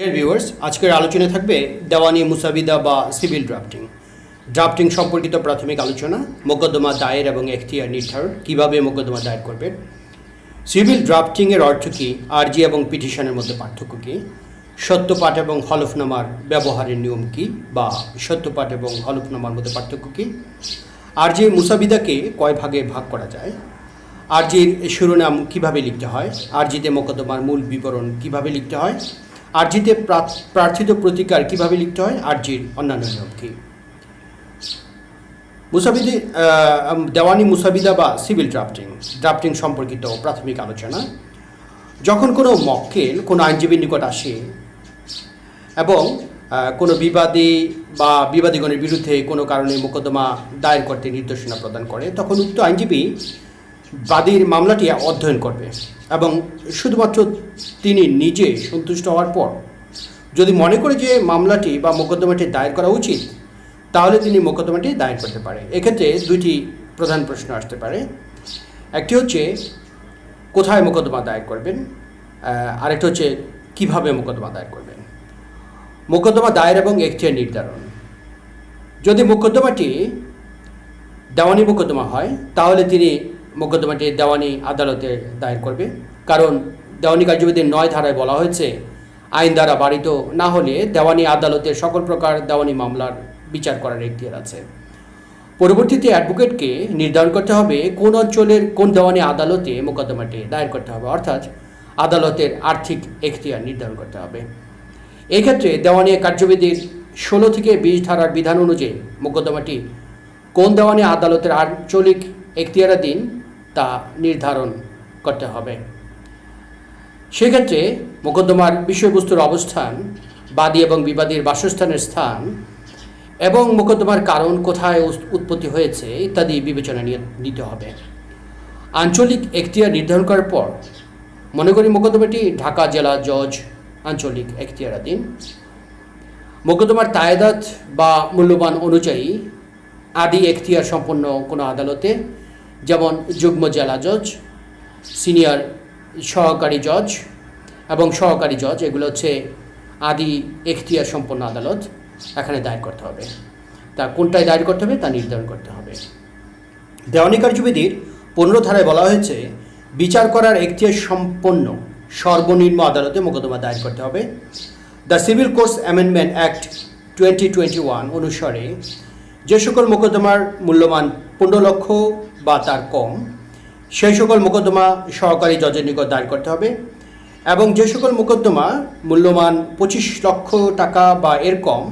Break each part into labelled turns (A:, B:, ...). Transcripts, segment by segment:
A: Viewers আজকের আলোচনায় থাকবে দেওয়ানি, মুসাবিদা বা সিভিল ড্রাফটিং। ড্রাফটিং সম্পর্কিত প্রাথমিক আলোচনা, মোকদ্দমা দায়ের এবং এখতিয়ার নির্ধারণ, কীভাবে মোকদ্দমা দায়ের করবেন? সিভিল ড্রাফটিংয়ের অর্থ কী, আরজি এবং পিটিশনের মধ্যে পার্থক্য কী? সত্যপাঠ এবং হলফনামার ব্যবহারের নিয়ম কী, বা সত্যপাঠ এবং হলফনামার মধ্যে পার্থক্য কী? আরজি, মুসাবিদাকে কয় ভাগে ভাগ করা যায়? আরজির শিরোনাম কীভাবে লিখতে হয়? আরজিতে মোকদ্দমার মূল বিবরণ কীভাবে লিখতে হয়? আরজিতে প্রার্থিত প্রতিকার কীভাবে লিখতে হয়? আরজির অন্যান্য নিয়ম মুসাবিদি দেওয়ানি মুসাবিদা বা সিভিল ড্রাফটিং। ড্রাফটিং সম্পর্কিত প্রাথমিক আলোচনা। যখন কোনো মক্কেল, কোনো আইনজীবীর নিকট আসে এবং কোনো বিবাদী বা বিবাদীগণের বিরুদ্ধে কোনো কারণে মোকদ্দমা দায়ের করতে নির্দেশনা প্রদান করে, তখন উক্ত আইনজীবী বাদীর মামলাটি অধ্যয়ন করবে। এবং শুধুমাত্র তিনি নিজে সন্তুষ্ট হওয়ার পর, যদি মনে করে যে মামলাটি বা মোকদ্দমাটি দায়ের করা উচিত, তাহলে তিনি মোকদ্দমাটি দায়ের করতে পারে। এক্ষেত্রে দুইটি প্রধান প্রশ্ন আসতে পারে। একটি হচ্ছে, কোথায় মোকদ্দমা দায়ের করবেন? আরেকটা হচ্ছে, কীভাবে মোকদ্দমা দায়ের করবেন? মোকদ্দমা দায়ের এবং এখতিয়ার নির্ধারণ। যদি মোকদ্দমাটি দেওয়ানি মোকদ্দমা হয়, তাহলে তিনি মোকদ্দমাটি দেওয়ানি আদালতে দায়ের করবে। কারণ দেওয়ানি কার্যবিধির নয় ধারায় বলা হয়েছে, আইন দ্বারা বাড়িত না হলে দেওয়ানি আদালতে সকল প্রকার দেওয়ানি মামলার বিচার করার এখতিয়ার আছে। পরবর্তীতে অ্যাডভোকেটকে নির্ধারণ করতে হবে কোন অঞ্চলের কোন দেওয়ানি আদালতে মোকদ্দমাটি দায়ের করতে হবে, অর্থাৎ আদালতের আর্থিক এখতিয়ার নির্ধারণ করতে হবে। এক্ষেত্রে দেওয়ানি কার্যবিধির ষোলো থেকে বিশ ধারার বিধান অনুযায়ী মোকদ্দমাটি কোন দেওয়ানি আদালতের আঞ্চলিক এখতিয়ারাধীন তা নির্ধারণ করতে হবে। সেক্ষেত্রে মোকদ্দমার বিষয়বস্তুর অবস্থান, বাদী এবং বিবাদীর বাসস্থানের স্থান এবং মোকদ্দমার কারণ কোথায় উৎপত্তি হয়েছে ইত্যাদি বিবেচনা নিয়ে নিতে হবে। আঞ্চলিক এখতিয়ার নির্ধারণ করার পর মনে করি মোকদ্দমাটি ঢাকা জেলা জজ আঞ্চলিক এখতিয়ারাধীন। মোকদ্দমার তায়েদাত বা মূল্যবান অনুযায়ী আদি এখতিয়ার সম্পন্ন কোনো আদালতে যেমন যুগ্ম জেলা জজ, সিনিয়র সহকারী জজ এবং সহকারী জজ, এগুলো হচ্ছে আদি এখতিয়ার সম্পন্ন আদালত, এখানে দায়ের করতে হবে। তা কোনটায় দায়ের করতে হবে? তা নির্ধারণ করতে হবে। দেওয়ানি কার্যবিধির পনেরো ধারায় বলা হয়েছে, বিচার করার এখতিয়ার সম্পন্ন সর্বনিম্ন আদালতে মোকদ্দমা দায়ের করতে হবে। The civil courts amendment act twenty twenty one অনুসারে যে সকল মোকদ্দমার মূল্যমান পনেরো লক্ষ বা তার কম, সেই সকল মোকদ্দমা সহকারী জজের নিকট দায়ের করতে হবে এবং যে সকল মোকদ্দমা মূল্যমান পঁচিশ লক্ষ টাকা বা এর কম,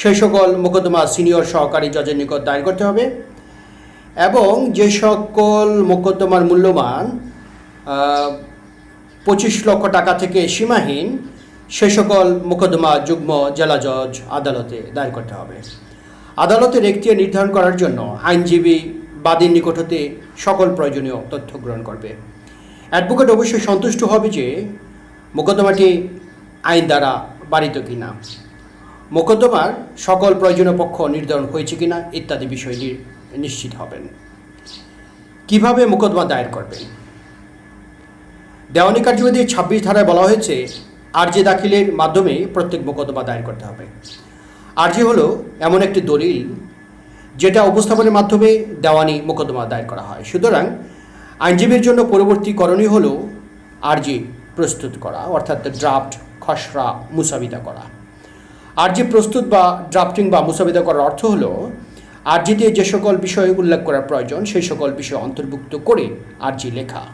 A: সেই সকল মোকদ্দমা সিনিয়র সহকারী জজের নিকট দায়ের করতে হবে এবং যে সকল মোকদ্দমার মূল্যমান পঁচিশ লক্ষ টাকা থেকে সীমাহীন সে সকল মোকদ্দমা যুগ্ম জেলা জজ আদালতে দায়ের করতে হবে। আদালতের এখতিয়ার নির্ধারণ করার জন্য আইনজীবী বাদীর নিকট হতে সকল প্রয়োজনীয় তথ্য গ্রহণ করবে। অ্যাডভোকেট অবশ্যই সন্তুষ্ট হবে যে মোকদ্দমাটি আইন দ্বারা বাড়িত কিনা, মোকদ্দমার সকল প্রয়োজনীয় পক্ষ নির্ধারণ হয়েছে কিনা ইত্যাদি বিষয় নিশ্চিত হবেন। কীভাবে মোকদ্দমা দায়ের করবেন? দেওয়ানি কার্যবিধির ছাব্বিশ ধারায় বলা হয়েছে, আরজি দাখিলের মাধ্যমে প্রত্যেক মোকদ্দমা দায়ের করতে হবে। আরজি হলো এমন একটি দলিল যেটা উপস্থাপনের মাধ্যমে দেওয়ানি মোকদ্দমা দায়ের করা হয়। সুতরাং আইনজীবীর জন্য পরবর্তী করণীয় হলো আরজি প্রস্তুত করা, অর্থাৎ ড্রাফট খসড়া মুসাবিদা করা। আরজি প্রস্তুত বা ড্রাফটিং বা মুসাবিদা করার অর্থ হলো আরজিতে যে সকল বিষয় উল্লেখ করার প্রয়োজন, সেই সকল বিষয় অন্তর্ভুক্ত করে আরজি লেখা।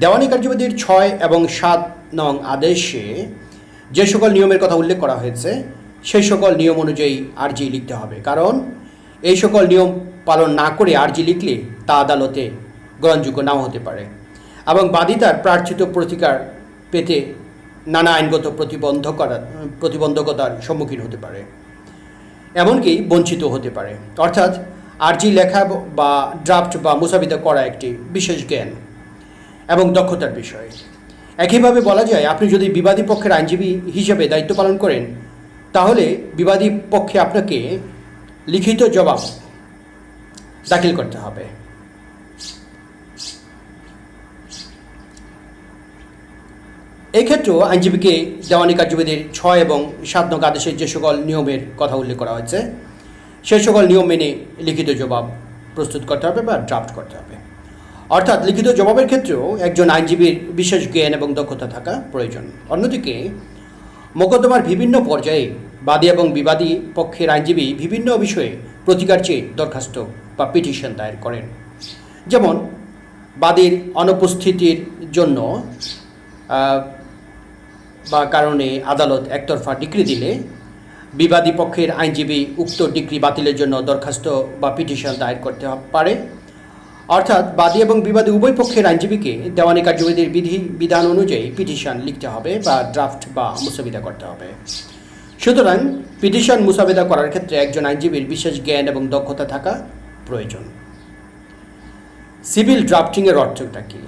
A: দেওয়ানি কার্যবিধির ছয় এবং সাত নং আদেশে যে সকল নিয়মের কথা উল্লেখ করা হয়েছে, সেই সকল নিয়ম অনুযায়ী আর্জি লিখতে হবে। কারণ এই সকল নিয়ম পালন না করে আর্জি লিখলে তা আদালতে গ্রহণযোগ্য নাও হতে পারে। এবং বাদিতার প্রার্থিত প্রতিকার পেতে নানা আইনগত প্রতিবন্ধকতা, প্রতিবন্ধকতার সম্মুখীন হতে পারে, এমনকি বঞ্চিত হতে পারে। অর্থাৎ আর্জি লেখা বা ড্রাফট বা মুসাবিদা করা একটি বিশেষ জ্ঞান এবং দক্ষতার বিষয়। একইভাবে বলা যায়, আপনি যদি বিবাদী পক্ষের আইনজীবী হিসেবে দায়িত্ব পালন করেন, তাহলে বিবাদী পক্ষে আপনাকে লিখিত জবাব দাখিল করতে হবে। এক্ষেত্রেও আইনজীবীকে দেওয়ানি কার্যবিধির ছয় এবং সাত নং আদেশের যে সকল নিয়মের কথা উল্লেখ করা হয়েছে সেই সকল নিয়ম মেনে লিখিত জবাব প্রস্তুত করতে হবে বা ড্রাফট করতে হবে। অর্থাৎ লিখিত জবাবের ক্ষেত্রেও একজন আইনজীবীর বিশেষ জ্ঞান এবং দক্ষতা থাকা প্রয়োজন। অন্যদিকে, মোকদ্দমার বিভিন্ন পর্যায়ে বাদী এবং বিবাদী পক্ষের আইনজীবী বিভিন্ন বিষয়ে প্রতিকার চেয়ে দরখাস্ত বা পিটিশন দায়ের করেন। যেমন, বাদীর অনুপস্থিতির জন্য বা কারণে আদালত একতরফা ডিগ্রি দিলে, বিবাদী পক্ষের আইনজীবী উক্ত ডিগ্রি বাতিলের জন্য দরখাস্ত বা পিটিশন দায়ের করতে পারে। অর্থাৎ বাদী এবং বিবাদী উভয় পক্ষের আইনজীবীকে দেওয়ানি কার্যবিধির বিধি, বিধান অনুযায়ী পিটিশন লিখতে হবে বা ড্রাফট বা মুসাবিদা করতে হবে। সুতরাং পিটিশন মুসাবিদা করার ক্ষেত্রে একজন আইনজীবীর বিশেষ জ্ঞান এবং দক্ষতা থাকা প্রয়োজন। সিভিল ড্রাফটিংয়ের অর্থটা কী?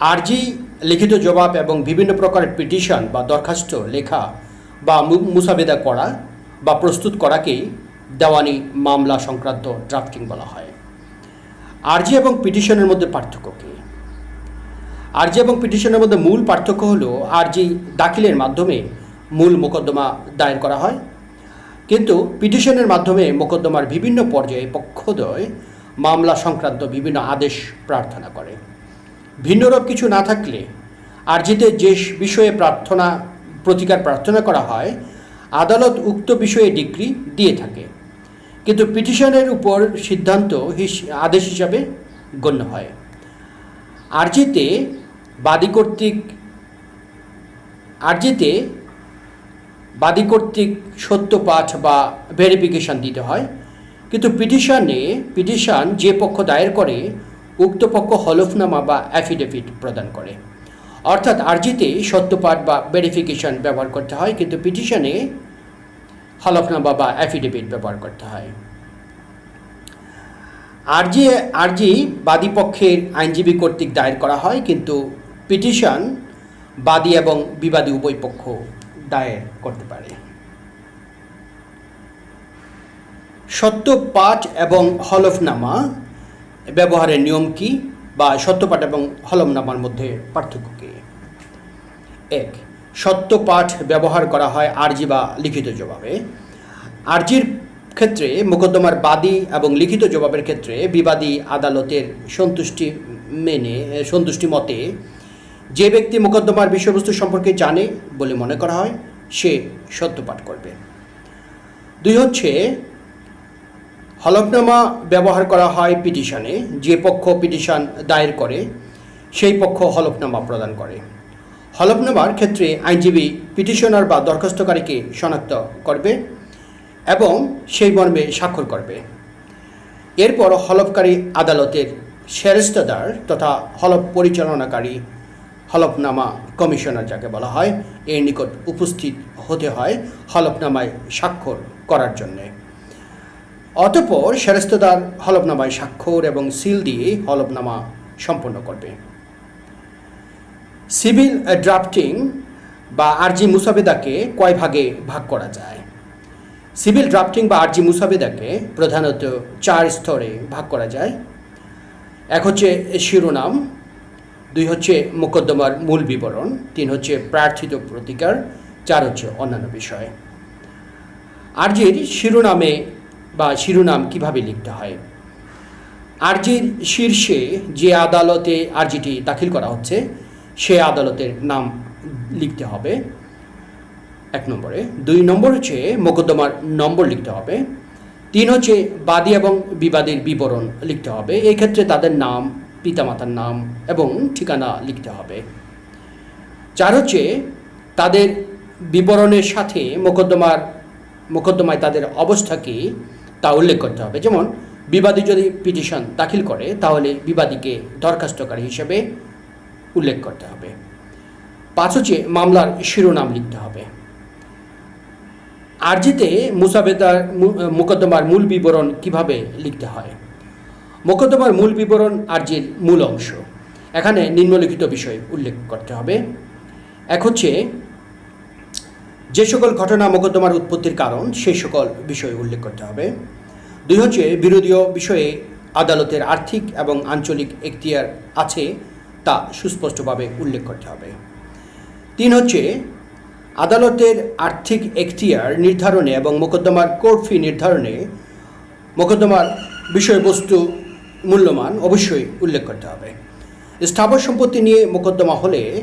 A: আরজি, লিখিত জবাব এবং বিভিন্ন প্রকারের পিটিশন বা দরখাস্ত লেখা বা মুসাবেদা করা বা প্রস্তুত করাকেই দেওয়ানি মামলা সংক্রান্ত ড্রাফটিং বলা হয়। আরজি এবং পিটিশনের মধ্যে পার্থক্য কী? আরজি এবং পিটিশনের মধ্যে মূল পার্থক্য হলো আরজি দাখিলের মাধ্যমে মূল মোকদ্দমা দায়ের করা হয়। কিন্তু পিটিশনের মাধ্যমে মোকদ্দমার বিভিন্ন পর্যায়ে পক্ষদ্বয় মামলা সংক্রান্ত বিভিন্ন আদেশ প্রার্থনা করে। ভিন্নরূপ কিছু না থাকলে আরজিতে যে বিষয়ে প্রার্থনা, প্রতিকার প্রার্থনা করা হয়, আদালত উক্ত বিষয়ে ডিগ্রি দিয়ে থাকে। কিন্তু পিটিশনের উপর সিদ্ধান্ত আদেশ হিসাবে গণ্য হয়। আরজিতে বাদী কর্তৃক আরজিতে বাদী কর্তৃক সত্য পাঠ বা ভেরিফিকেশন দিতে হয়। কিন্তু পিটিশনে পিটিশন যে পক্ষ দায়ের করে, উক্ত পক্ষ হলফনামা বা অ্যাফিডেভিট প্রদান করে। অর্থাৎ আরজিতে সত্যপাঠ বা ভেরিফিকেশন ব্যবহার করতে হয়, কিন্তু পিটিশনে হলফনামা বা অ্যাফিডেভিট ব্যবহার করতে হয়। আরজি আরজি বাদী পক্ষের আইনজীবী কর্তৃক দায়ের করা হয়, কিন্তু পিটিশন বাদী এবং বিবাদী উভয় পক্ষ দায়ের করতে পারে। সত্যপাঠ এবং হলফনামা ব্যবহারের নিয়ম কি বা সত্যপাঠ এবং হলফনামার মধ্যে পার্থক্য কী? এক সত্যপাঠ ব্যবহার করা হয় আরজি বা লিখিত জবাবে। আরজির ক্ষেত্রে মোকদ্দমার বাদী এবং লিখিত জবাবের ক্ষেত্রে বিবাদী আদালতের সন্তুষ্টি মেনে, সন্তুষ্টি মতে যে ব্যক্তি মোকদ্দমার বিষয়বস্তু সম্পর্কে জানে বলে মনে করা হয়, সে সত্যপাঠ করবে। দুই হচ্ছে, হলফনামা ব্যবহার করা হয় পিটিশনে, যে পক্ষ পিটিশন দায়ের করে, সেই পক্ষ হলফনামা প্রদান করে। হলফনামার ক্ষেত্রে আইনজীবী, পিটিশনার বা দরখাস্তকারীকে শনাক্ত করবে এবং সেই মর্মে স্বাক্ষর করবে। এরপর হলফকারী আদালতের সেরেস্তাদার তথা হলফ পরিচালনাকারী হলফনামা কমিশনার যাকে বলা হয়, এর নিকট উপস্থিত হতে হয় হলফনামায় স্বাক্ষর করার জন্যে। অতঃপর সেরেস্তদার হলফনামায় স্বাক্ষর এবং সিল দিয়ে হলফনামা সম্পন্ন করবে। সিভিল ড্রাফটিং বা আরজি মুসাবেদাকে কয় ভাগে ভাগ করা যায়? সিভিল, ড্রাফটিং বা আরজি মুসাবেদাকে প্রধানত চার স্তরে ভাগ করা যায়। এক হচ্ছে শিরোনাম, দুই হচ্ছে মোকদ্দমার মূল বিবরণ, তিন হচ্ছে প্রার্থিত প্রতিকার, চার হচ্ছে অন্যান্য বিষয়। আরজির শিরোনামে বা শিরোনাম কীভাবে লিখতে হয়? আরজির শীর্ষে যে আদালতে আরজিটি দাখিল করা হচ্ছে সে আদালতের নাম লিখতে হবে এক নম্বরে। দুই নম্বর হচ্ছে মোকদ্দমার নম্বর লিখতে হবে। তিন হচ্ছে বাদী এবং বিবাদীর বিবরণ লিখতে হবে। এই ক্ষেত্রে তাদের নাম, পিতামাতার নাম এবং ঠিকানা লিখতে হবে। চার হচ্ছে তাদের বিবরণের সাথে মোকদ্দমার, মোকদ্দমায় তাদের অবস্থা কী তা উল্লেখ করতে হবে। যেমন, বিবাদী যদি পিটিশন দাখিল করে, তাহলে বিবাদীকে দরখাস্তকারী হিসেবে উল্লেখ করতে হবে। পাঁচ হচ্ছে মামলার শিরোনাম লিখতে হবে। আরজিতে মুসাবেদার মোকদ্দমার মূল বিবরণ কীভাবে লিখতে হয়? মোকদ্দমার মূল বিবরণ আর্জির মূল অংশ। এখানে নিম্নলিখিত বিষয় উল্লেখ করতে হবে। এক হচ্ছে, যে সকল ঘটনা মোকদ্দমার উৎপত্তির কারণ, সেই সকল বিষয় উল্লেখ করতে হবে। দুই হচ্ছে বিরোধীয় বিষয়ে আদালতের আর্থিক এবং আঞ্চলিক এখতিয়ার আছে তা সুস্পষ্টভাবে উল্লেখ করতে হবে। তিন হচ্ছে, আদালতের আর্থিক এখতিয়ার নির্ধারণে এবং মোকদ্দমার কোর্ট ফি নির্ধারণে মোকদ্দমার বিষয়বস্তু মূল্যমান অবশ্যই উল্লেখ করতে হবে। স্থাবর সম্পত্তি নিয়ে মোকদ্দমা হলে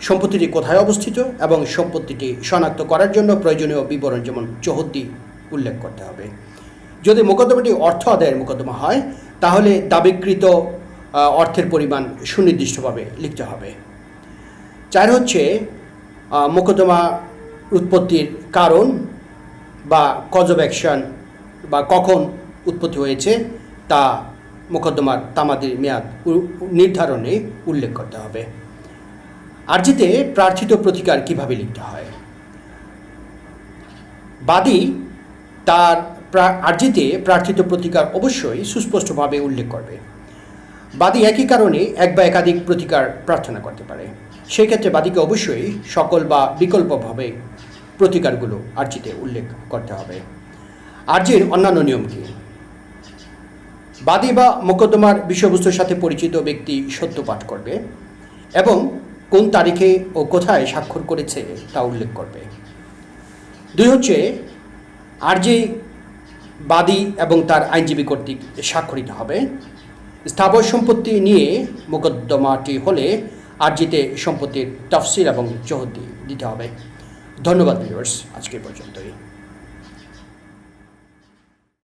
A: সম্পত্তিটি কোথায় অবস্থিত এবং সম্পত্তিটি শনাক্ত করার জন্য প্রয়োজনীয় বিবরণ যেমন চৌহদ্দি উল্লেখ করতে হবে। যদি মোকদ্দমাটি অর্থ আদায়ের মোকদ্দমা হয়, তাহলে দাবিকৃত অর্থের পরিমাণ সুনির্দিষ্টভাবে লিখতে হবে। চার হচ্ছে মোকদ্দমা উৎপত্তির কারণ বা কজ অফ অ্যাকশন বা কখন উৎপত্তি হয়েছে তা মোকদ্দমার তামাদির মেয়াদ নির্ধারণে উল্লেখ করতে হবে। আর্জিতে প্রার্থিত প্রতিকার কীভাবে লিখতে হয়? বাদী তার আর্জিতে প্রার্থিত প্রতিকার অবশ্যই সুস্পষ্টভাবে উল্লেখ করবে। বাদী একই কারণে এক বা একাধিক প্রতিকার প্রার্থনা করতে পারে। সেই ক্ষেত্রে বাদীকে অবশ্যই সকল বা বিকল্পভাবে প্রতিকারগুলো আর্জিতে উল্লেখ করতে হবে। আর্জির অন্যান্য নিয়ম কী? বাদী বা মোকদ্দমার বিষয়বস্তুর সাথে পরিচিত ব্যক্তি সত্য পাঠ করবে এবং কোন তারিখে ও কোথায় স্বাক্ষর করেছে তা উল্লেখ করবে। দুই হচ্ছে, আরজি বাদী এবং তার আইনজীবী কর্তৃক স্বাক্ষরিত হবে। স্থাবর সম্পত্তি নিয়ে মোকদ্দমাটি হলে আরজিতে সম্পত্তির তফসিল এবং চৌহদ্দি দিতে হবে। ধন্যবাদ ভিউয়ার্স আজকে পর্যন্তই।